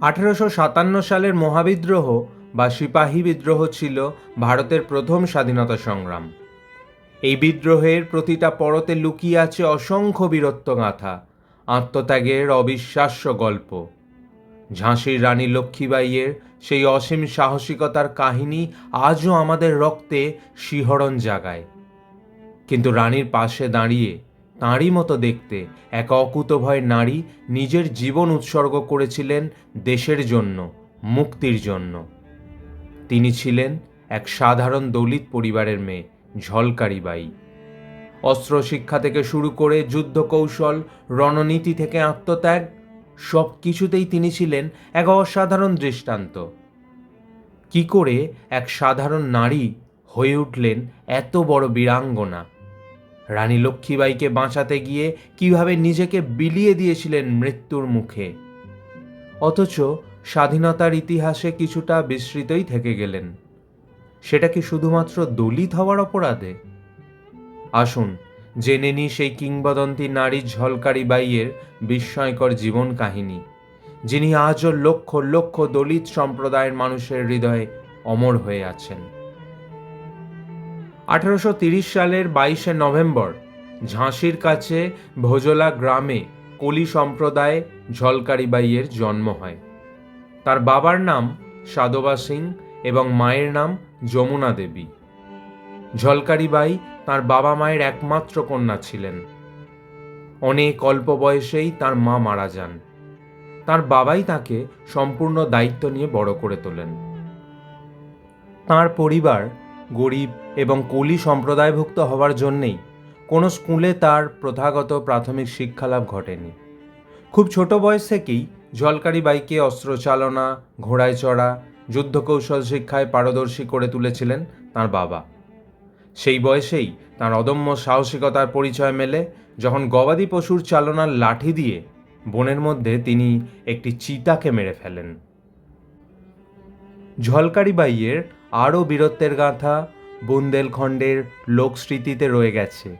আঠেরোশো সাতান্ন সালের মহাবিদ্রোহ বা সিপাহী বিদ্রোহ ছিল ভারতের প্রথম স্বাধীনতা সংগ্রাম। এই বিদ্রোহের প্রতিটা পরতে লুকিয়ে আছে অসংখ্য বীরত্ব বীরত্বগাথা, আত্মত্যাগের অবিশ্বাস্য গল্প। ঝাঁসির রানী লক্ষ্মীবাইয়ের সেই অসীম সাহসিকতার কাহিনী আজও আমাদের রক্তে শিহরণ জাগায়। কিন্তু রানীর পাশে দাঁড়িয়ে তাঁরই মতো দেখতে এক অকুতভয় নারী নিজের জীবন উৎসর্গ করেছিলেন দেশের জন্য, মুক্তির জন্য। তিনি ছিলেন এক সাধারণ দলিত পরিবারের মেয়ে, ঝলকারি বাই। অস্ত্র শিক্ষা থেকে শুরু করে যুদ্ধ কৌশল রণনীতি থেকে আত্মত্যাগ, সব কিছুতেই তিনি ছিলেন এক অসাধারণ দৃষ্টান্ত। কি করে এক সাধারণ নারী হয়ে উঠলেন এত বড় বীরাঙ্গনা? রানী লক্ষ্মীবাইকে বাঁচাতে গিয়ে কীভাবে নিজেকে বিলিয়ে দিয়েছিলেন মৃত্যুর মুখে। অথচ স্বাধীনতার ইতিহাসে কিছুটা বিস্মৃতই থেকে গেলেন। সেটা কি শুধুমাত্র দলিত হওয়ার অপরাধে? আসুন, জেনে নি সেই কিংবদন্তি নারী ঝলকারি বাইয়ের বিস্ময়কর জীবন কাহিনী, যিনি আজও লক্ষ লক্ষ দলিত সম্প্রদায়ের মানুষের হৃদয়ে অমর হয়ে আছেন। আঠারোশো সালের বাইশে নভেম্বর, ঝাঁসির কাছে ভোজলা গ্রামে কলি সম্প্রদায়ে ঝলকারি বাইয়ের জন্ম হয়। তার বাবার নাম সাদবা সিং এবং মায়ের নাম যমুনা দেবী। ঝলকারি বাই তার বাবা মায়ের একমাত্র কন্যা ছিলেন। অনেক অল্প বয়সেই তার মা মারা যান। তার বাবাই তাকে সম্পূর্ণ দায়িত্ব নিয়ে বড় করে তোলেন। তার পরিবার গরিব এবং কলি সম্প্রদায়ভুক্ত হওয়ার জন্যেই কোনো স্কুলে তার প্রথাগত প্রাথমিক শিক্ষালাভ ঘটেনি। খুব ছোট বয়স থেকেই ঝলকারি বাইকে অস্ত্র চালনা, ঘোড়ায় চড়া, যুদ্ধকৌশল শিক্ষায় পারদর্শী করে তুলেছিলেন তার বাবা। সেই বয়সেই তার অদম্য সাহসিকতার পরিচয় মেলে যখন গবাদি পশুর চালনার লাঠি দিয়ে বনের মধ্যে তিনি একটি চিতাকে মেরে ফেলেন। ঝলকারি বাইয়ের আরও বীরত্বের গাথা বুন্দেলখণ্ডের লোকস্মৃতিতে রয়ে গেছে।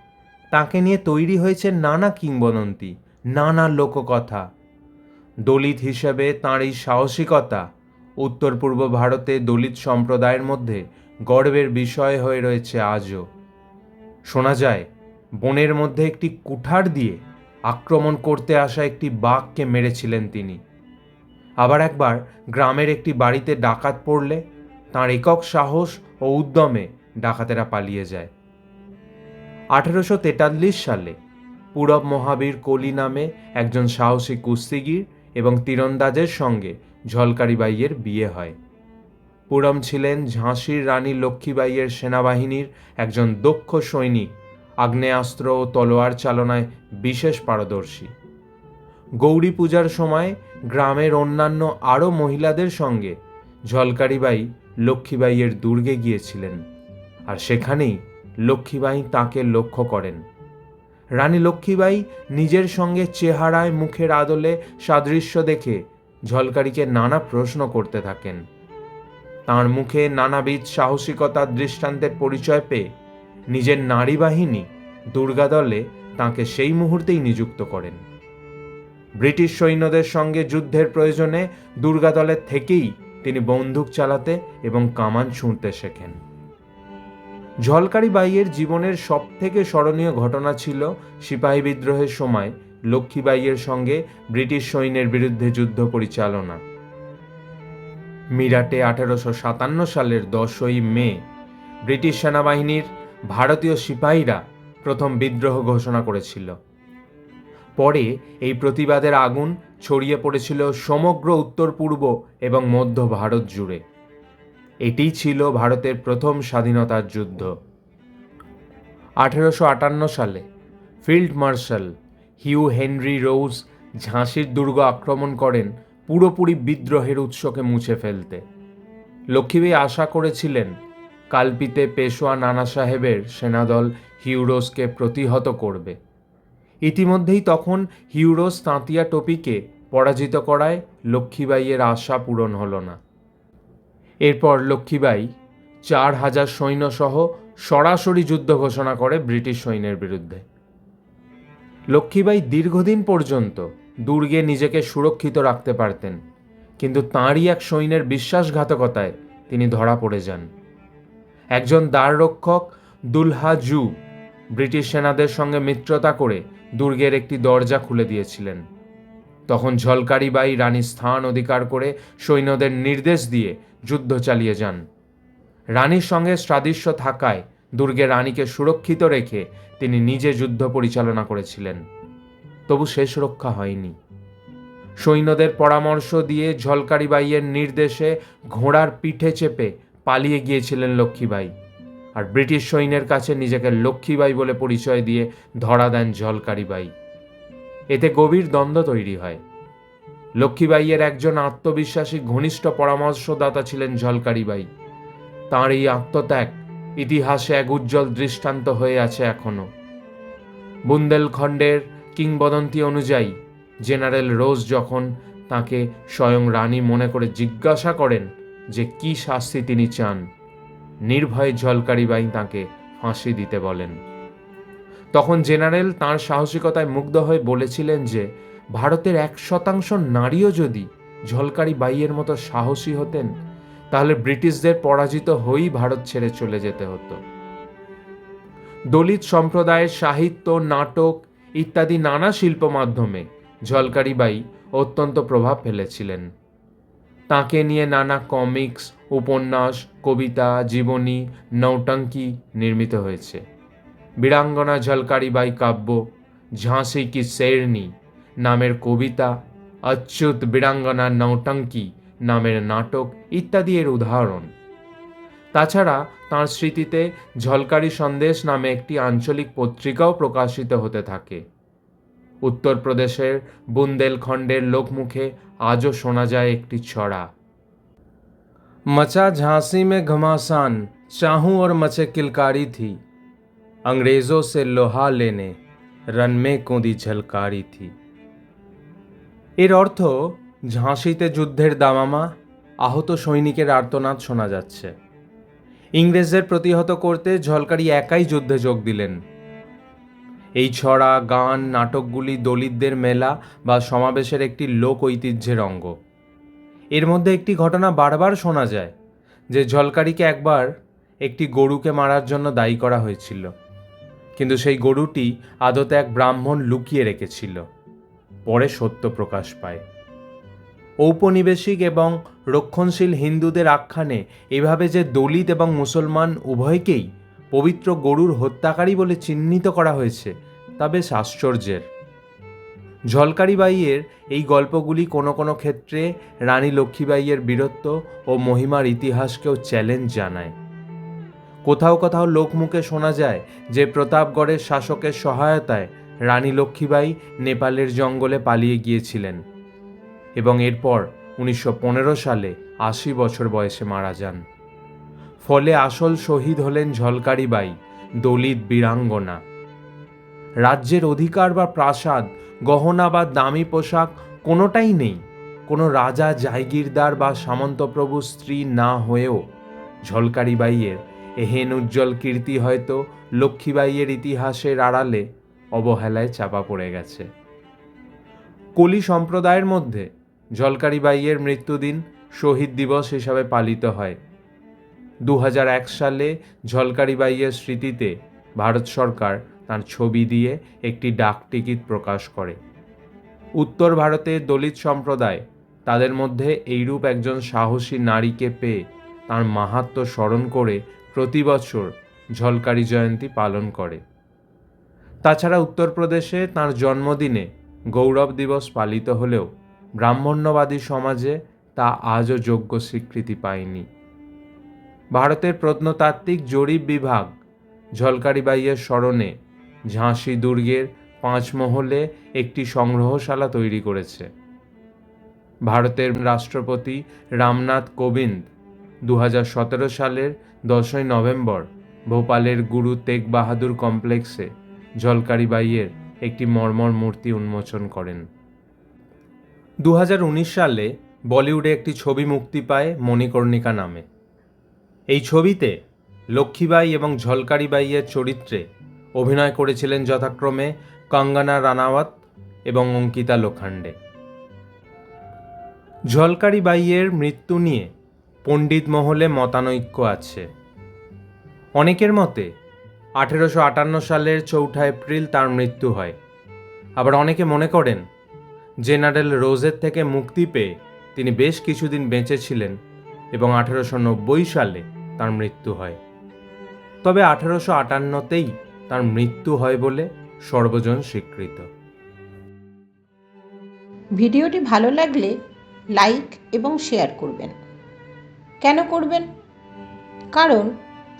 তাকে নিয়ে তৈরি হয়েছে নানা কিংবদন্তি, নানা লোককথা। দলিত হিসেবে তাঁর এই সাহসিকতা উত্তর পূর্ব ভারতে দলিত সম্প্রদায়ের মধ্যে গর্বের বিষয় হয়ে রয়েছে আজও। শোনা যায়, বনের মধ্যে একটি কুঠার দিয়ে আক্রমণ করতে আসা একটি বাঘকে মেরেছিলেন তিনি। আবার একবার গ্রামের একটি বাড়িতে ডাকাত পড়লে তাঁর একক সাহস ও উদ্যমে ডাকাতেরা পালিয়ে যায়। আঠেরোশো তেতাল্লিশ সালে পূরব মহাবীর কলি নামে একজন সাহসী কুস্তিগির এবং তীরন্দাজের সঙ্গে ঝলকারি বাইয়ের বিয়ে হয়। পুরম ছিলেন ঝাঁসির রানী লক্ষ্মীবাইয়ের সেনাবাহিনীর একজন দক্ষ সৈনিক, আগ্নেয়াস্ত্র ও তলোয়ার চালনায় বিশেষ পারদর্শী। গৌরী পূজার সময় গ্রামের অন্যান্য আরও মহিলাদের সঙ্গে ঝলকারিবাই লক্ষ্মীবাইয়ের দুর্গে গিয়েছিলেন আর সেখানেই লক্ষ্মীবাই তাকে লক্ষ্য করেন। রানী লক্ষ্মীবাই নিজের সঙ্গে চেহারায় মুখের আদলে সাদৃশ্য দেখে ঝলকারিকে নানা প্রশ্ন করতে থাকেন। তাঁর মুখে নানাবিধ সাহসিকতার দৃষ্টান্তের পরিচয় পেয়ে নিজের নারী বাহিনী দুর্গাদলে তাঁকে সেই মুহূর্তেই নিযুক্ত করেন। ব্রিটিশ সৈন্যদের সঙ্গে যুদ্ধের প্রয়োজনে দুর্গাদলের থেকেই তিনি বন্দুক চালাতে এবং কামান ছুঁড়তে শেখেন। ঝলকারি বাইয়ের জীবনের সবথেকে স্মরণীয় ঘটনা ছিল সিপাহী বিদ্রোহের সময় লক্ষ্মীবাইয়ের সঙ্গে ব্রিটিশ সৈন্যের বিরুদ্ধে যুদ্ধ পরিচালনা। মিরাটে আঠেরোশো সাতান্ন সালের দশই মে ব্রিটিশ সেনাবাহিনীর ভারতীয় সিপাহীরা প্রথম বিদ্রোহ ঘোষণা করেছিল। পরে এই প্রতিবাদের আগুন ছড়িয়ে পড়েছিল সমগ্র উত্তর পূর্ব এবং মধ্য ভারত জুড়ে। এটিই ছিল ভারতের প্রথম স্বাধীনতার যুদ্ধ। আঠেরোশো আটান্ন সালে field marshal Hugh Henry Rose ঝাঁসির দুর্গ আক্রমণ করেন পুরোপুরি বিদ্রোহের উৎসকে মুছে ফেলতে। লক্ষ্মীবাই আশা করেছিলেন কালপিতে পেশোয়া নানা সাহেবের সেনাদল হিউরোসকে প্রতিহত করবে। ইতিমধ্যেই তখন হিউরোস তাঁতিয়া টপিকে পরাজিত করায় লক্ষ্মীবাইয়ের আশা পূরণ হল না। এরপর লক্ষ্মীবাই চার হাজার সৈন্যসহ সরাসরি যুদ্ধ ঘোষণা করে ব্রিটিশ সৈন্যের বিরুদ্ধে। লক্ষ্মীবাই দীর্ঘদিন পর্যন্ত দুর্গে নিজেকে সুরক্ষিত রাখতে পারতেন, কিন্তু তাঁরই এক সৈন্যের বিশ্বাসঘাতকতায় তিনি ধরা পড়ে যান। একজন দ্বাররক্ষক দুলহা জু ব্রিটিশ সেনাদের সঙ্গে মিত্রতা করে দুর্গের একটি দরজা খুলে দিয়েছিলেন। তখন ঝলকারি বাই রানীর স্থান অধিকার করে সৈন্যদের নির্দেশ দিয়ে যুদ্ধ চালিয়ে যান। রানীর সঙ্গে সাদৃশ্য থাকায় দুর্গে রানীকে সুরক্ষিত রেখে তিনি নিজে যুদ্ধ পরিচালনা করেছিলেন। তবু শেষ রক্ষা হয়নি। সৈন্যদের পরামর্শ দিয়ে ঝলকারি বাইয়ের নির্দেশে ঘোড়ার পিঠে চেপে পালিয়ে গিয়েছিলেন লক্ষ্মীবাই আর ব্রিটিশ সৈন্যের কাছে নিজেকে লক্ষ্মীবাই বলে পরিচয় দিয়ে ধরা দেন ঝলকারি বাই। এতে গভীর দ্বন্দ্ব তৈরি হয়। লক্ষ্মীবাইয়ের একজন আত্মবিশ্বাসী ঘনিষ্ঠ পরামর্শদাতা ছিলেন ঝলকারি বাই তাঁর এই আত্মত্যাগ ইতিহাসে এক উজ্জ্বল দৃষ্টান্ত হয়ে আছে এখনও। বুন্দেলখণ্ডের কিংবদন্তি অনুযায়ী, জেনারেল রোজ যখন তাকে স্বয়ং রানী মনে করে জিজ্ঞাসা করেন যে কি শাস্তি তিনি চান, নির্ভয়ে ঝলকারি বাই তাঁকে ফাঁসি দিতে বলেন। তখন জেনারেল তাঁর সাহসিকতায় মুগ্ধ হয়ে বলেছিলেন যে, ভারতের এক শতাংশ নারীও যদি ঝলকারি বাইয়ের মতো সাহসী হতেন, তাহলে ব্রিটিশদের পরাজিত হয়েই ভারত ছেড়ে চলে যেতে হতো। দলিত সম্প্রদায়ের সাহিত্য, নাটক ইত্যাদি নানা শিল্প মাধ্যমে ঝলকারি বাই অত্যন্ত প্রভাব ফেলেছিলেন। তাকে নিয়ে নানা কমিক্স, উপন্যাস, কবিতা, জীবনী, নৌটঙ্কি নির্মিত হয়েছে। বীরাঙ্গনা ঝলকারি বাই কাব্য ঝাঁসি কি শেরনি নামের কবিতা অচ্যুত বীরাঙ্গনা নৌটঙ্কি নামের নাটক ইত্যাদি এর উদাহরণ তাছাড়া তাঁর স্মৃতিতে ঝলকারি সন্দেশ নামে একটি আঞ্চলিক পত্রিকাও প্রকাশিত হতে থাকে উত্তরপ্রদেশের বুন্দেলখণ্ডের লোকমুখে আজও শোনা যায় একটি ছড়া मचा झांसी में घमासान चाहूं और मचे किलकारी थी अंग्रेजों से लोहा लेने रन में कोदी ঝলকারি থি এর অর্থ ঝাঁসিতে যুদ্ধের দামামা আহত সৈনিকের আর্তনাদ শোনা যাচ্ছে ইংরেজদের প্রতিহত করতে ঝলকারি একাই যুদ্ধে যোগ দিলেন এই ছড়া গান নাটকগুলি দলিতদের মেলা বা সমাবেশের একটি লোক ঐতিহ্যের অঙ্গ এর মধ্যে একটি ঘটনা বারবার শোনা যায় যে ঝলকারিকে একবার একটি গরুকে মারার জন্য দায়ী করা হয়েছিল কিন্তু সেই গরুটি আদতে এক ব্রাহ্মণ লুকিয়ে রেখেছিল। পরে সত্য প্রকাশ পায়। ঔপনিবেশিক এবং রক্ষণশীল হিন্দুদের আখ্যানে এভাবে যে দলিত এবং মুসলমান উভয়কেই পবিত্র গরুর হত্যাকারী বলে চিহ্নিত করা হয়েছে, তা বেশ আশ্চর্যের। ঝলকারি বাইয়ের এই গল্পগুলি কোনো কোনো ক্ষেত্রে রানী লক্ষ্মীবাইয়ের বীরত্ব ও মহিমার ইতিহাসকেও চ্যালেঞ্জ জানায়। কোথাও কোথাও লোকমুখে শোনা যায় যে প্রতাপগড়ের শাসকের সহায়তায় রানী লক্ষ্মীবাই নেপালের জঙ্গলে পালিয়ে গিয়েছিলেন এবং এরপর উনিশশো পনেরো সালে আশি বছর বয়সে মারা যান। ফলে আসল শহীদ হলেন ঝলকারি বাই দলিত বীরাঙ্গনা। রাজ্যের অধিকার বা প্রাসাদ, গহনা বা দামি পোশাক কোনোটাই নেই। কোনো রাজা জায়গিরদার বা সামন্তপ্রভু স্ত্রী না হয়েও ঝলকারি বাইয়ের এহেন উজ্জ্বল কীর্তি হয়তো লক্ষ্মীবাইয়ের ইতিহাসের আড়ালে অবহেলায় চাপা পড়ে গেছে। কলি সম্প্রদায়ের মধ্যে ঝলকারি বাইয়ের মৃত্যুদিন শহীদ দিবস হিসাবে পালিত হয়। দু হাজার এক সালে ঝলকারি বাইয়ের স্মৃতিতে ভারত সরকার তার ছবি দিয়ে একটি ডাক টিকিট প্রকাশ করে। উত্তর ভারতে দলিত সম্প্রদায় তাদের মধ্যে এইরূপ একজন সাহসী নারীকে পেয়ে তার মাহাত্ম্য স্মরণ করে প্রতি বছর ঝলকারি জয়ন্তী পালন করে। তাছাড়া উত্তরপ্রদেশে তার জন্মদিনে গৌরব দিবস পালিত হলেও ব্রাহ্মণ্যবাদী সমাজে তা আজও যোগ্য স্বীকৃতি পায়নি। ভারতের প্রত্নতাত্ত্বিক জরিপ বিভাগ ঝলকারিবাইয়ের স্মরণে ঝাঁসি দুর্গের পাঁচ মহলে একটি সংগ্রহশালা তৈরি করেছে। ভারতের রাষ্ট্রপতি রামনাথ কোবিন্দ দু হাজার সতেরো সালের দশই নভেম্বর, ভোপালের গুরু তেগ বাহাদুর কমপ্লেক্সে ঝলকারিবাইয়ের একটি মর্মর মূর্তি উন্মোচন করেন। দু হাজার উনিশ সালে বলিউডে একটি ছবি মুক্তি পায় মণিকর্ণিকা নামে। এই ছবিতে লক্ষ্মীবাই এবং ঝলকারিবাইয়ের চরিত্রে অভিনয় করেছিলেন যথাক্রমে কঙ্গনা রানাওয়াত এবং অঙ্কিতা লোখান্ডে ঝলকারি বাইয়ের মৃত্যু নিয়ে পণ্ডিত মহলে মতানৈক্য আছে। অনেকের মতে, আঠেরোশো আটান্ন সালের চৌঠা এপ্রিল তার মৃত্যু হয়। আবার অনেকে মনে করেন, জেনারেল রোজের থেকে মুক্তি পেয়ে তিনি বেশ কিছুদিন বেঁচে ছিলেন এবং আঠেরোশো নব্বই সালে তার মৃত্যু হয়। তবে আঠেরোশো আটান্নতেই তার মৃত্যু হয় বলে সর্বজন স্বীকৃত। ভিডিওটি ভালো লাগলে লাইক এবং শেয়ার করবেন। কেন করবেন? কারণ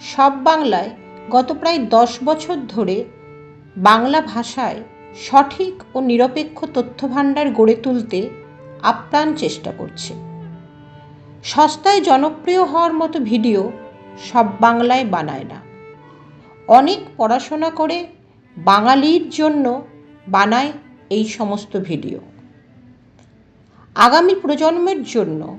সব বাংলায় গত প্রায় দশ বছর ধরে বাংলা ভাষায় সঠিক ও নিরপেক্ষ তথ্যভাণ্ডার গড়ে তুলতে আপ্রাণ চেষ্টা করছে। সস্তায় জনপ্রিয় হওয়ার মতো ভিডিও সব বাংলায় বানায় না। অনেক পড়াশোনা করে বাঙালির জন্য বানায় এই সমস্ত ভিডিও। আগামী প্রজন্মের জন্য